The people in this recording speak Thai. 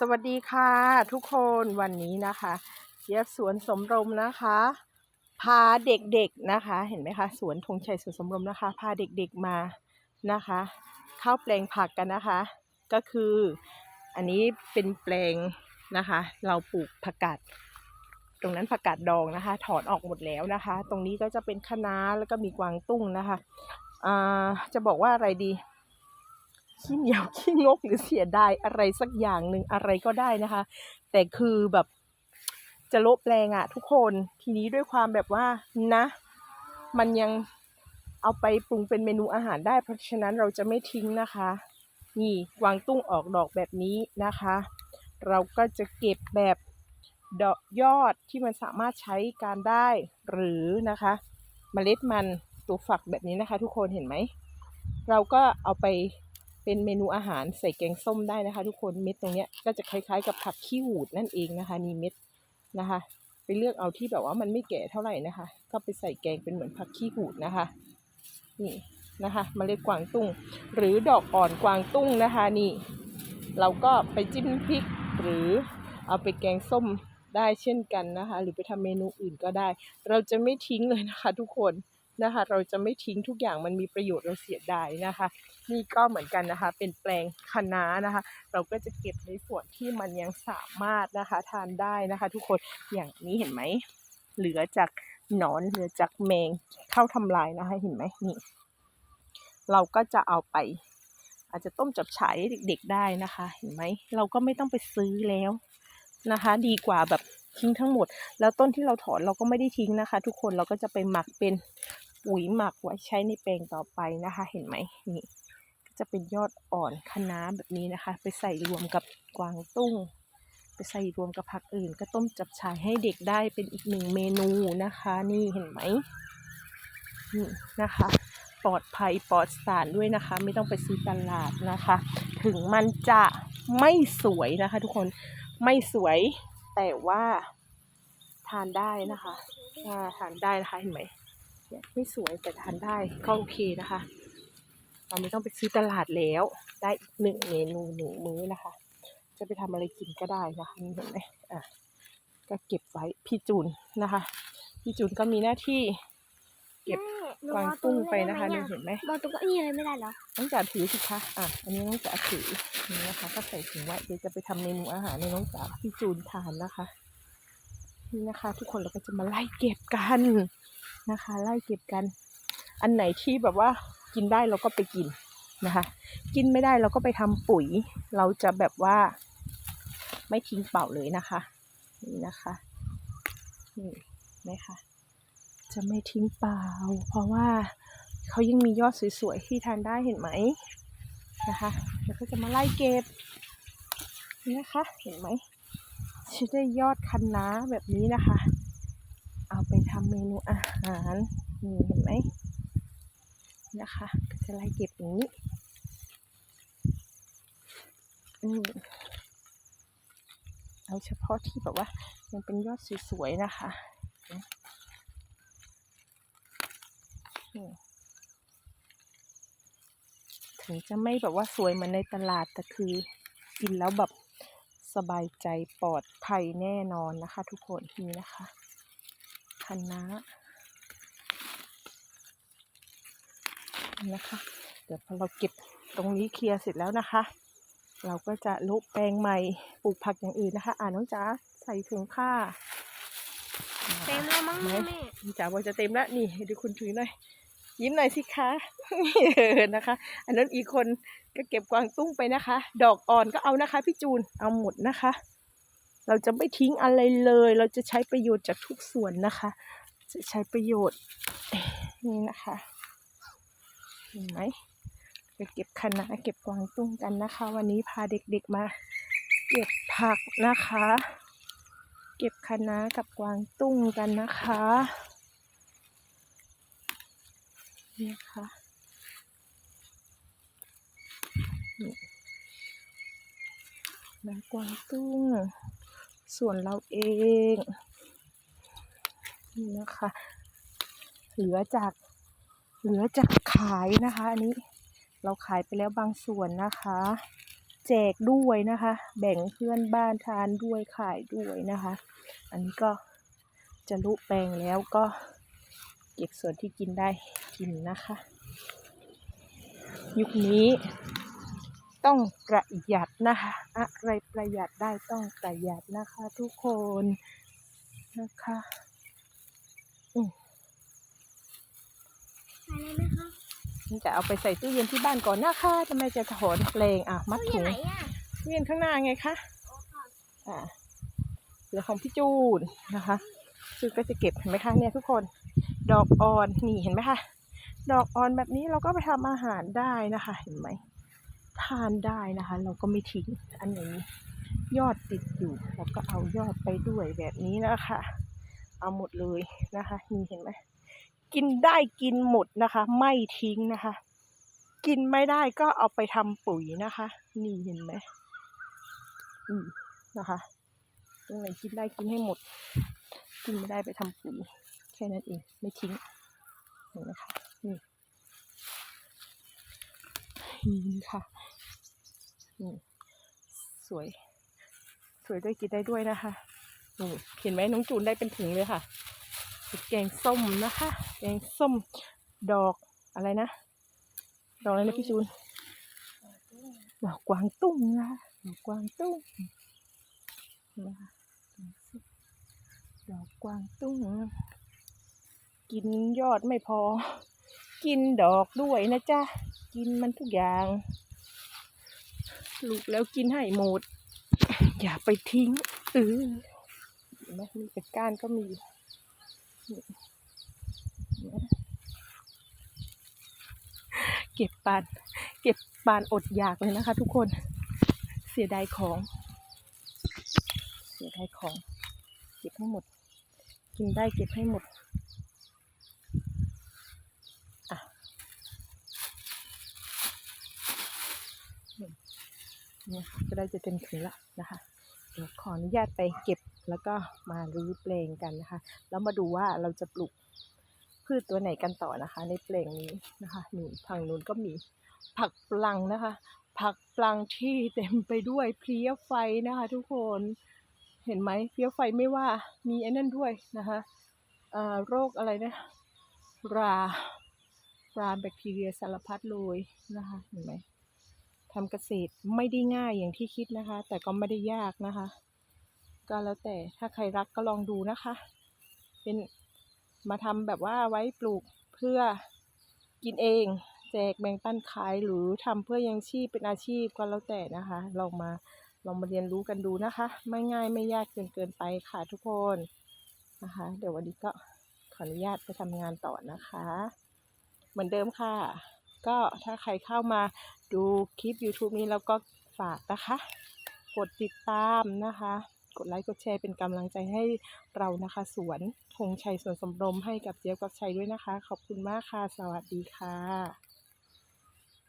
สวัสดีค่ะทุกคนวันนี้นะคะเจี๊ยบสวนสมรมนะคะ พาเด็กๆนะคะ เห็นไหมคะ สวนธงชัยสวนสมรมนะคะ พาเด็กๆมานะคะ เข้าแปลงผักกันนะคะ ก็คืออันนี้เป็นแปลงนะคะ เราปลูกผักกาดตรงนั้นผักกาดดองนะคะ ถอนออกหมดแล้วนะคะ ตรงนี้ก็จะเป็นคะน้าแล้วก็มีกวางตุ้งนะคะอ่าจะบอกว่าอะไรดี ขี้เหนียวขี้งกหรือเสียดายอะไรสักอย่างหนึ่งอะไรก็ได้นะคะ แต่คือแบบจะลบแรงอะทุกคนทีนี้ด้วยความแบบว่านะ มันยังเอาไปปรุงเป็นเมนูอาหารได้ เพราะฉะนั้นเราจะไม่ทิ้งนะคะ นี่กวางตุ้งออกดอกแบบนี้นะคะ เราก็จะเก็บแบบดอกยอดที่มันสามารถใช้การได้หรือนะคะเมล็ดมันตัวฝักแบบนี้นะคะ ทุกคนเห็นไหม เราก็เอาไป เป็นเมนูอาหารใส่แกงส้มได้นะคะ ทุกคนเม็ดตรงเนี้ยก็จะคล้ายๆกับผักขี้หูดนั่นเองนะคะนี่เม็ดนะคะ ไปเลือกเอาที่แบบว่ามันไม่แก่เท่าไหร่นะคะ ก็ไปใส่แกงเป็นเหมือนผักขี้หูดนะคะนี่นะคะเมล็ดกวางตุ้ง หรือดอกอ่อนกวางตุ้งนะคะนี่ เราก็ไปจิ้มพริกหรือเอาไปแกงส้มได้เช่นกันนะคะ หรือไปทำเมนูอื่นก็ได้ เราจะไม่ทิ้งเลยนะคะ ทุกคนนะคะ เราจะไม่ทิ้งทุกอย่างมันมีประโยชน์เราเสียดายนะคะ นี่ก็เหมือนกันนะคะ เป็นแปลงคะน้านะคะ เราก็จะเก็บในส่วนที่มันยังสามารถนะคะ ทานได้นะคะ ทุกคนอย่างนี้เห็นไหมเหลือจากหนอนเหลือจากแมงเข้าทำลายนะคะ เห็นไหมนี่ เราก็จะเอาไป อาจจะต้มจับฉายเด็ก ๆได้นะคะ เห็นไหมเราก็ไม่ต้องไปซื้อแล้วนะคะ ดีกว่าแบบทิ้งทั้งหมด แล้วต้นที่เราถอนเราก็ไม่ได้ทิ้งนะคะ ทุกคนเราก็จะไปหมักเป็นปุ๋ยหมักไว้ใช้ในแปลงต่อไปนะคะ เห็นไหมนี่ จะเป็นยอดอ่อนคะน้าแบบนี้นะคะ ไปใส่รวมกับกวางตุ้ง ไปใส่รวมกับผักอื่น ก็ต้มจับฉายให้เด็กได้เป็นอีกหนึ่งเมนูนะคะ นี่เห็นไหมนี่นะคะ ปลอดภัยปลอดสารด้วยนะคะ ไม่ต้องไปซื้อตลาดนะคะ ถึงมันจะไม่สวยนะคะ ทุกคนไม่สวยแต่ว่าทานได้นะคะทานได้นะคะเห็นไหมไม่สวยแต่ทานได้ก็โอเคนะคะ เราไม่ต้องไปซื้อตลาดแล้ว ได้อีกหนึ่งเมนูหนึ่งมื้อนะคะ จะไปทำอะไรกินก็ได้นะคะนี่เห็นไหมอะก็เก็บไว้พี่จูนนะคะ พี่จูนก็มีหน้าที่ เก็บกวางตุ้งไปนะคะนี่เห็นไหมบอลตรงเก็อี้เลยไม่ได้เหรอน้องจ๋าถือสิคะอะอันนี้น้องจ๋าถือนี่นะคะ ก็ใส่ถุงไว้เดี๋ยวจะไปทำเมนูอาหารในน้องจ๋าพี่จูนทานนะคะ นี่นะคะ ทุกคนเราก็จะมาไล่เก็บกันนะคะ ไล่เก็บกัน อันไหนที่แบบว่า กินได้เราก็ไปกินนะคะ กินไม่ได้เราก็ไปทำปุ๋ย เราจะแบบว่าไม่ทิ้งเปล่าเลยนะคะ นี่นะคะนี่ไหมคะจะไม่ทิ้งเปล่า เพราะว่าเขายังมียอดสวยๆที่ทานได้เห็นไหมนะคะแล้วก็จะมาไล่เก็บนี่นะคะเห็นไหมจะได้ยอดคะน้าแบบนี้นะคะ เอาไปทำเมนูอาหารนี่เห็นไหม นะคะก็จะไล่เก็บอย่างนี้เอาเฉพาะที่แบบว่ามันเป็นยอดสวยๆนะคะถึงจะไม่แบบว่าสวยเหมือนในตลาดแต่คือกินแล้วแบบสบายใจปลอดภัยแน่นอนนะคะ ทุกคนนี่นะคะคะ น้านี่นะคะ เดี๋ยวพอเราเก็บตรงนี้เคลียร์เสร็จแล้วนะคะ เราก็จะลุกแปลงใหม่ปลูกผักอย่างอื่นนะคะ อ่าน้องจ๋าใส่ถุงผ้าเต็มแล้วมั้งไหมแม่พี่จ๋าบอกจะเต็มแล้วนี่ให้ดูคุณถือหน่อยยิ้มหน่อยสิคะเออนะคะ อันนั้นอีกคนก็เก็บกวางตุ้งไปนะคะ ดอกอ่อนก็เอานะคะ พี่จูนเอาหมดนะคะ เราจะไม่ทิ้งอะไรเลย เราจะใช้ประโยชน์จากทุกส่วนนะคะ จะใช้ประโยชน์นี่นะคะเห็นไหมไปเก็บคะน้าเก็บกวางตุ้งกันนะคะ วันนี้พาเด็กๆมา เก็บผักนะคะ เก็บคะน้ากับกวางตุ้งกันนะคะนี่ค่ะนี่กวางตุ้ง ส่วนเราเองนี่นะคะ เหลือจาก เหลือจากขายนะคะ อันนี้เราขายไปแล้วบางส่วนนะคะ แจกด้วยนะคะ แบ่งเพื่อนบ้านทานด้วยขายด้วยนะคะ อันนี้ก็จะลุแปลงแล้วก็เก็บส่วนที่กินได้กินนะคะ ยุคนี้ต้องประหยัดนะคะ อะไรประหยัดได้ต้องประหยัดนะคะ ทุกคนนะคะอืม อะไรไหมคะนี่จะเอาไปใส่ตู้เย็นที่บ้านก่อนนะคะทำไมจะถอนเพลงอะมัดตู้เย็ถุนงไหนอะตู้เย็นข้างหน้าไงคะโอ้ค่ะอ่าเหลือของพี่จูนนะคะจูนก็จะเก็บเห็นไหมคะเนี่ยทุกคน ดอกอ่อนนี่เห็นไหมคะดอกอ่อนแบบนี้เราก็ไปทำอาหารได้นะคะ เห็นไหมทานได้นะคะ เราก็ไม่ทิ้งอันไหนยอดติดอยู่เราก็เอายอดไปด้วยแบบนี้นะคะ เอาหมดเลยนะคะนี่เห็นไหม กินได้กินหมดนะคะ ไม่ทิ้งนะคะ กินไม่ได้ก็เอาไปทำปุ๋ยนะคะ นี่เห็นไหมอืมนะคะตรงไหนกินได้กินให้หมด กินไม่ได้ไปทำปุ๋ยแค่นั้นเอง ไม่ทิ้งเห็นไหมคะนี่นี่ค่ะนี่สวย สวยด้วยกินได้ด้วยนะคะนี่เห็นไหมน้องจูนได้เป็นถุงเลยค่ะ แกงส้มนะคะ แกงส้มดอกอะไรนะ ดอกอะไรนะพี่จูนดอกกวางตุ้งนะคะดอกกวางตุ้งนะคะดอกกวางตุ้ง กินยอดไม่พอ กินดอกด้วยนะจ๊ะ กินมันทุกอย่างลูกแล้วกินให้หมด อย่าไปทิ้งเออเห็นไหมมีแต่ก้านก็มี เก็บปาน เก็บปานอดอยากเลยนะคะ ทุกคน เสียดายของ เสียดายของ เก็บให้หมด กินได้เก็บให้หมดอะเนี่ยก็ได้จะเต็มถุงละนะคะ เดี๋ยวขออนุญาตไปเก็บ แล้วก็มารื้อแปลงกันนะคะ แล้วมาดูว่าเราจะปลูกพืชตัวไหนกันต่อนะคะ ในแปลงนี้นะคะนี่ทางนู้นก็มีผักปลังนะคะ ผักปลังที่เต็มไปด้วยเพลี้ยไฟนะคะ ทุกคนเห็นไหมเพลี้ยไฟไม่ว่ามีไอ้นั่นด้วยนะคะโรคอะไรนะราราแบคทีเรียสารพัดเลยนะคะเห็นไหมทำเกษตรไม่ได้ง่ายอย่างที่คิดนะคะ แต่ก็ไม่ได้ยากนะคะ ก็แล้วแต่ถ้าใครรักก็ลองดูนะคะ เป็นมาทำแบบว่าไว้ปลูกเพื่อกินเอง แจกแบ่งปันขายหรือทำเพื่อยังชีพเป็นอาชีพก็แล้วแต่นะคะลองมาลองมาเรียนรู้กันดูนะคะ ไม่ง่ายไม่ยากเกินเกินไปค่ะทุกคนนะคะ เดี๋ยววันนี้ก็ขออนุญาตไปทำงานต่อนะคะ เหมือนเดิมค่ะ ก็ถ้าใครเข้ามาดูคลิป YouTube นี้แล้วก็ฝากนะคะ กดติดตามนะคะ กดไลค์กดแชร์เป็นกำลังใจให้เรานะคะ สวนธงชัยสวนสมรมให้กับเจี๊ยบกับชัยด้วยนะคะ ขอบคุณมากค่ะ สวัสดีค่ะ